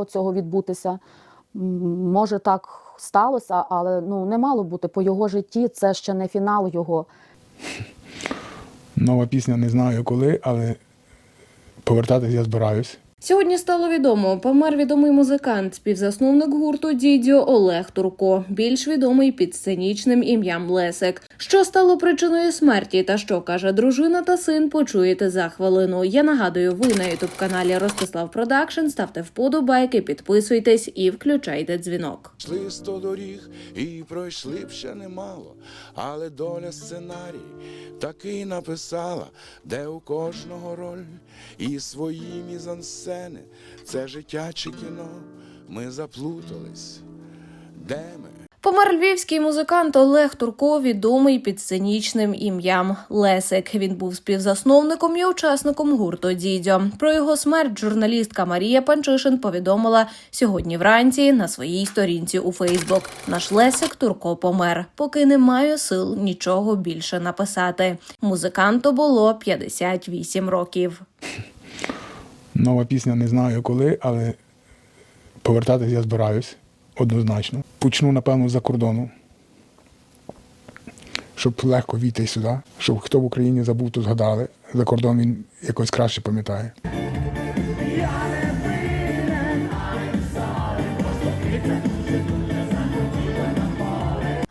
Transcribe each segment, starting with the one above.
мало цього відбутися. Може, так сталося, але ну не мало бути по його житті. Це ще не фінал його. Нова пісня не знаю коли, але повертатись я збираюсь. Сьогодні стало відомо, помер відомий музикант, співзасновник гурту Дідьо Олег Турко, більш відомий під сценічним ім'ям Лесик. Що стало причиною смерті та що каже дружина та син, почуєте за хвилину. Я нагадую, ви на ютуб каналі Ростислав Продакшн. Ставте вподобайки, підписуйтесь і включайте дзвінок. Йшли сто доріг і пройшли б ще немало, але доля сценарій такий написала, де у кожного роль і свої мізансцени. Це життя чи кіно, ми заплутались. Де ми? Помер львівський музикант Олег Турко, відомий під сценічним ім'ям Лесик. Він був співзасновником і учасником гурту Дідьо. Про його смерть журналістка Марія Панчишин повідомила сьогодні вранці на своїй сторінці у Фейсбук. Наш Лесик Турко помер, поки не маю сил нічого більше написати. Музиканту було 58 років. Нова пісня не знаю коли, але повертатись я збираюсь однозначно. Почну, напевно, за кордону. Щоб легко війти сюди, щоб хто в Україні забув, то згадали. За кордон він якось краще пам'ятає.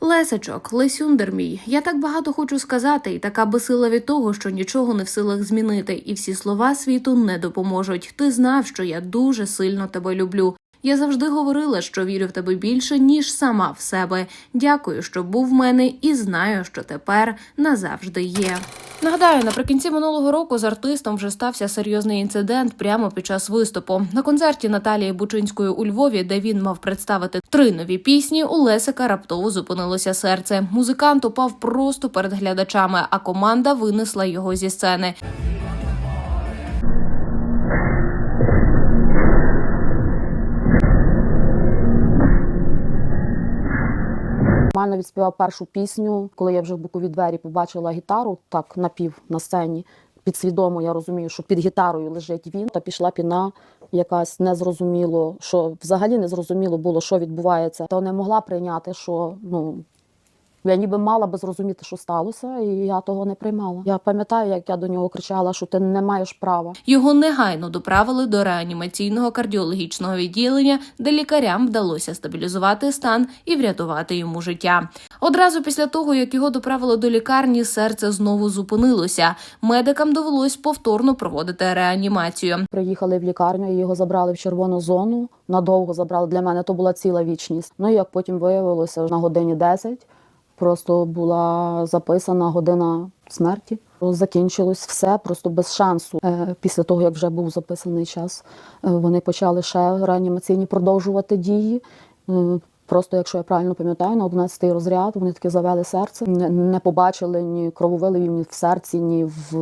Лесечок, Лесюндер мій, я так багато хочу сказати, і така безсила від того, що нічого не в силах змінити, і всі слова світу не допоможуть. Ти знав, що я дуже сильно тебе люблю. Я завжди говорила, що вірю в тебе більше, ніж сама в себе. Дякую, що був в мене, і знаю, що тепер назавжди є. Нагадаю, наприкінці минулого року з артистом вже стався серйозний інцидент прямо під час виступу на концерті Наталії Бучинської у Львові, де він мав представити три нові пісні. У Лесика раптово зупинилося серце. Музикант упав просто перед глядачами, а команда винесла його зі сцени. Нормально відспівав першу пісню, коли я вже в бокові двері побачила гітару, так напів на сцені. Підсвідомо я розумію, що під гітарою лежить він, та пішла піна якась незрозуміло, що взагалі незрозуміло було, що відбувається. То не могла прийняти, що ну я ніби мала би зрозуміти, що сталося, і я того не приймала. Я пам'ятаю, як я до нього кричала, що ти не маєш права. Його негайно доправили до реанімаційного кардіологічного відділення, де лікарям вдалося стабілізувати стан і врятувати йому життя. Одразу після того, як його доправили до лікарні, серце знову зупинилося. Медикам довелось повторно проводити реанімацію. Приїхали в лікарню, і його забрали в червону зону. Надовго забрали. Для мене то була ціла вічність. Ну і як потім виявилося, на годині 10 просто була записана година смерті. Закінчилось все просто без шансу. Е, Після того, як вже був записаний час, е, вони почали ще реанімаційні продовжувати дії. Е, Просто, якщо я правильно пам'ятаю, на 11-й розряд вони таки завели серце, не, побачили ні крововиливів ні в серці, ні в,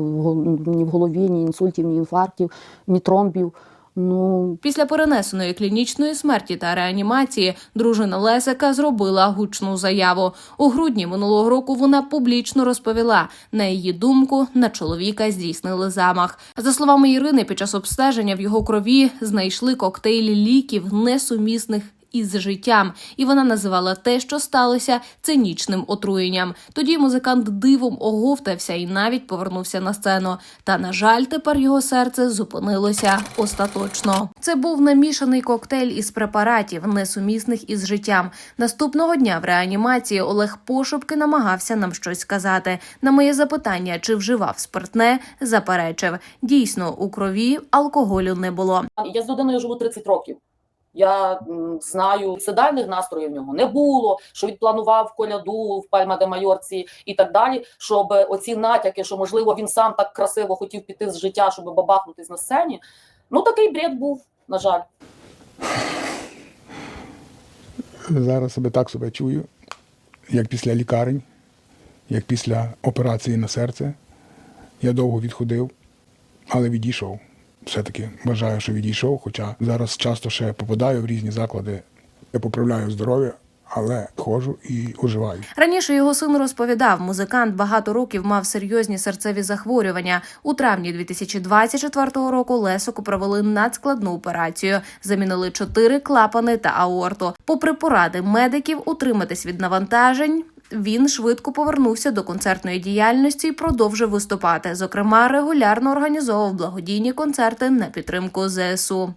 ні в голові, ні інсультів, ні інфарктів, ні тромбів. Ну, Після перенесеної клінічної смерті та реанімації дружина Лесика зробила гучну заяву. У грудні минулого року вона публічно розповіла, на її думку, на чоловіка здійснили замах. За словами Ірини, під час обстеження в його крові знайшли коктейлі ліків несумісних. Із життям, і вона називала те, що сталося, цинічним отруєнням. Тоді музикант дивом оговтався і навіть повернувся на сцену. Та на жаль, тепер його серце зупинилося остаточно. Це був намішаний коктейль із препаратів, несумісних із життям. Наступного дня в реанімації Олег пошепки намагався нам щось сказати. На моє запитання, чи вживав спиртне, заперечив. Дійсно, у крові алкоголю не було. Я з людиною живу 30 років. Я знаю, сидальних настроїв в нього не було, що він планував коляду в Пальма де Майорці і так далі. Щоб оці натяки, що можливо він сам так красиво хотів піти з життя, щоб бабахнутись на сцені. Ну такий бред був, на жаль. Зараз себе так себе чую, як після лікарень, як після операції на серце. Я довго відходив, але відійшов. Все-таки вважаю, що відійшов, хоча зараз часто ще попадаю в різні заклади. Я поправляю здоров'я, але ходжу і оживаю. Раніше його син розповідав, музикант багато років мав серйозні серцеві захворювання. У травні 2024 року Лесику провели надскладну операцію. Замінили чотири клапани та аорту. Попри поради медиків утриматись від навантажень. Він швидко повернувся до концертної діяльності і продовжив виступати. Зокрема, регулярно організовував благодійні концерти на підтримку ЗСУ.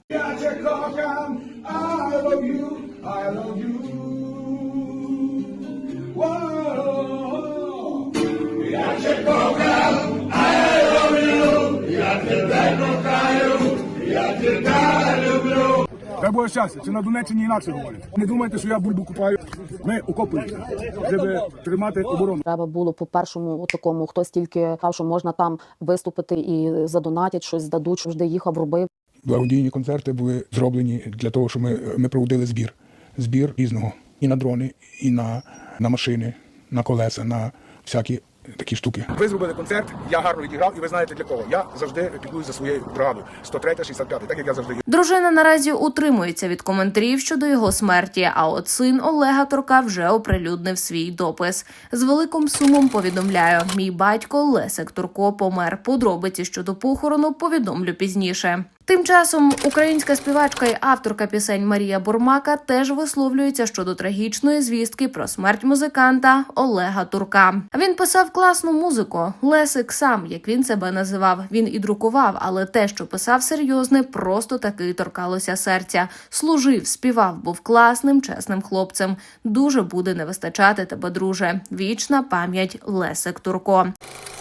Дай Боже щастя, це на Донеччині інакше говорять. Не думайте, що я бульбу купаю. Ми окопуємося, щоб тримати оборону. Треба було по першому такому, хтось тільки сказав, що можна там виступити і задонатять, щось здадуть, що де їхав, робив. Благодійні концерти були зроблені для того, щоб ми, ми проводили збір. Збір різного. І на дрони, і на, на машини, на колеса, на всякі такі штуки. Ви зробили концерт, я гарно відіграв, і ви знаєте для кого. Я завжди піклуюсь за своєю бригаду. 103 65 так як я завжди Дружина наразі утримується від коментарів щодо його смерті. А от син Олега Турка вже оприлюднив свій допис. З великим сумом повідомляю: мій батько Лесик Турко помер. Подробиці щодо похорону повідомлю пізніше. Тим часом українська співачка і авторка пісень Марія Бурмака теж висловлюється щодо трагічної звістки про смерть музиканта Олега Турка. Він писав класну музику. Лесик сам, як він себе називав, він і друкував, але те, що писав серйозне, просто таки торкалося серця. Служив, співав, був класним, чесним хлопцем. Дуже буде не вистачати тебе, друже. Вічна пам'ять Лесик Турко.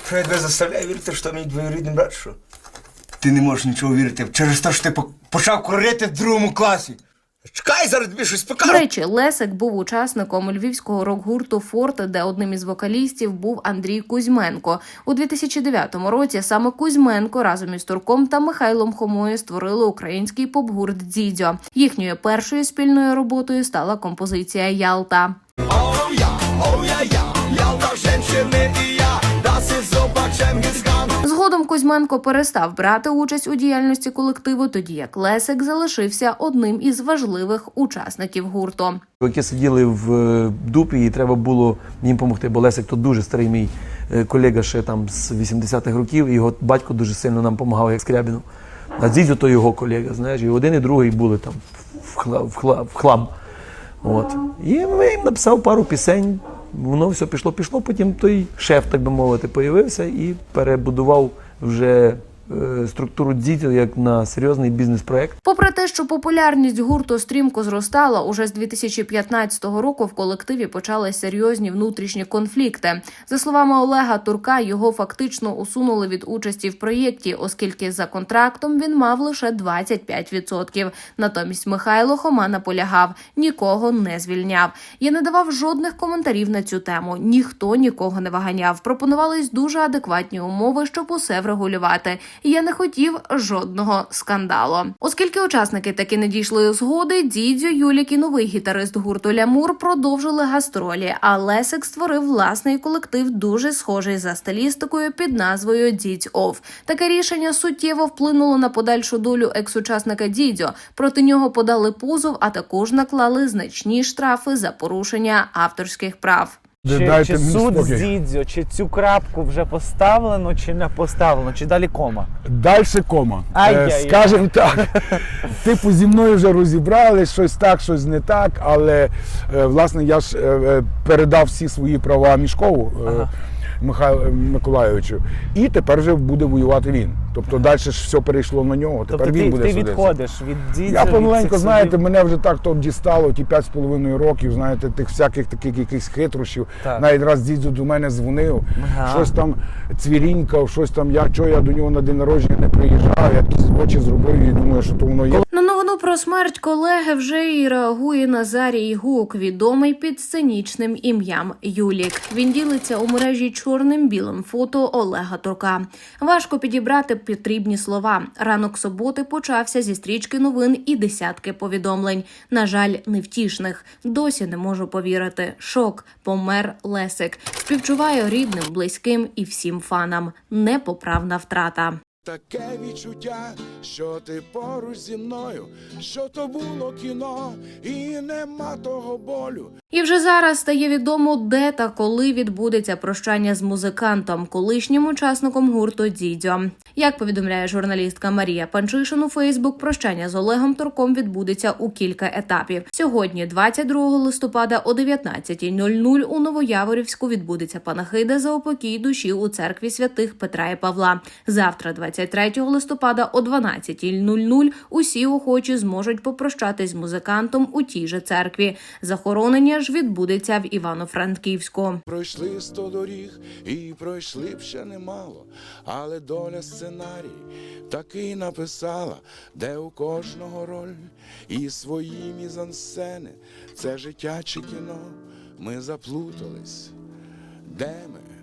Що я тебе заставляю вірити, що мій двоюрідний брат, що? Ти не можеш нічого вірити через те, що ти почав курити в другому класі. Чекай, зараз тобі щось До речі, Лесик був учасником львівського рок-гурту Форте, де одним із вокалістів був Андрій Кузьменко. У 2009 році саме Кузьменко разом із Турком та Михайлом Хомою створили український поп-гурт Дзідзьо. Їхньою першою спільною роботою стала композиція Ялта. Згодом Кузьменко перестав брати участь у діяльності колективу, тоді як Лесик залишився одним із важливих учасників гурту. Які сиділи в е, дупі, і треба було їм допомогти, бо Лесик то дуже старий мій е, колега ще там з 80-х років, його батько дуже сильно нам допомагав, як Скрябіну. А Дзідзю то його колега, знаєш, і один і другий були там в, хла, в, хла, в хлам. От. І я їм написав пару пісень, воно все пішло, пішло, потім той шеф, так би мовити, появився і перебудував вже структуру Дзідзю як на серйозний бізнес-проект. Попри те, що популярність гурту стрімко зростала, уже з 2015 року в колективі почали серйозні внутрішні конфлікти. За словами Олега Турка, його фактично усунули від участі в проєкті, оскільки за контрактом він мав лише 25%. Натомість Михайло Хома наполягав, нікого не звільняв. Я не давав жодних коментарів на цю тему. Ніхто нікого не виганяв. Пропонувались дуже адекватні умови, щоб усе врегулювати. І Я не хотів жодного скандалу. Оскільки учасники таки не дійшли згоди, Дідзю, Юлік і новий гітарист гурту Лямур продовжили гастролі. А Лесик створив власний колектив, дуже схожий за стилістикою під назвою Дідь Ов. Таке рішення суттєво вплинуло на подальшу долю екс-учасника Дідьо. Проти нього подали позов, а також наклали значні штрафи за порушення авторських прав. Чи, дайте чи мені суд спокій. з чи цю крапку вже поставлено, чи не поставлено, чи далі кома? Далі кома. Ай-яй-яй. Е, Скажем так, типу зі мною вже розібрали, щось так, щось не так, але е, власне я ж е, е, передав всі свої права Мішкову. е, Ага. Михайлу Миколайовичу, і тепер вже буде воювати він. Тобто далі ж все перейшло на нього. Тепер Тобто він ти, буде ти судитися. відходиш від Дідзьо, Я цих знаєте, судів? мене вже так то дістало, ті 5,5 років, знаєте, тих всяких таких якихось хитрощів. Так. Навіть раз дідзю до мене дзвонив, Ага. щось там цвірінькав, щось там, я чого я до нього на день народження не приїжджав, я якісь очі зробив і думаю, що то воно є. На новину про смерть колеги вже і реагує Назарій Гук, відомий під сценічним ім'ям Юлік. Він ділиться у мережі чорним білим фото Олега Турка. Важко підібрати потрібні слова. Ранок суботи почався зі стрічки новин і десятки повідомлень. На жаль, невтішних. Досі не можу повірити. Шок. Помер Лесик. Співчуваю рідним, близьким і всім фанам. Непоправна втрата. Таке відчуття, що ти поруч зі мною, що то було кіно, і нема того болю. І вже зараз стає відомо, де та коли відбудеться прощання з музикантом, колишнім учасником гурту Дідьо. Як повідомляє журналістка Марія Панчишин у Фейсбук, прощання з Олегом Турком відбудеться у кілька етапів. Сьогодні, 22 листопада, о 19.00 у Новояворівську відбудеться панахида за упокій душі у церкві святих Петра і Павла. Завтра, 23 листопада, о 12.00 усі охочі зможуть попрощатись з музикантом у тій же церкві. Захоронення ж відбудеться в Івано-Франківську. Пройшли сто доріг і пройшли б ще немало, але доля сценарій такий написала, де у кожного роль і свої мізансцени. Це життя чи кіно. Ми заплутались. Де ми?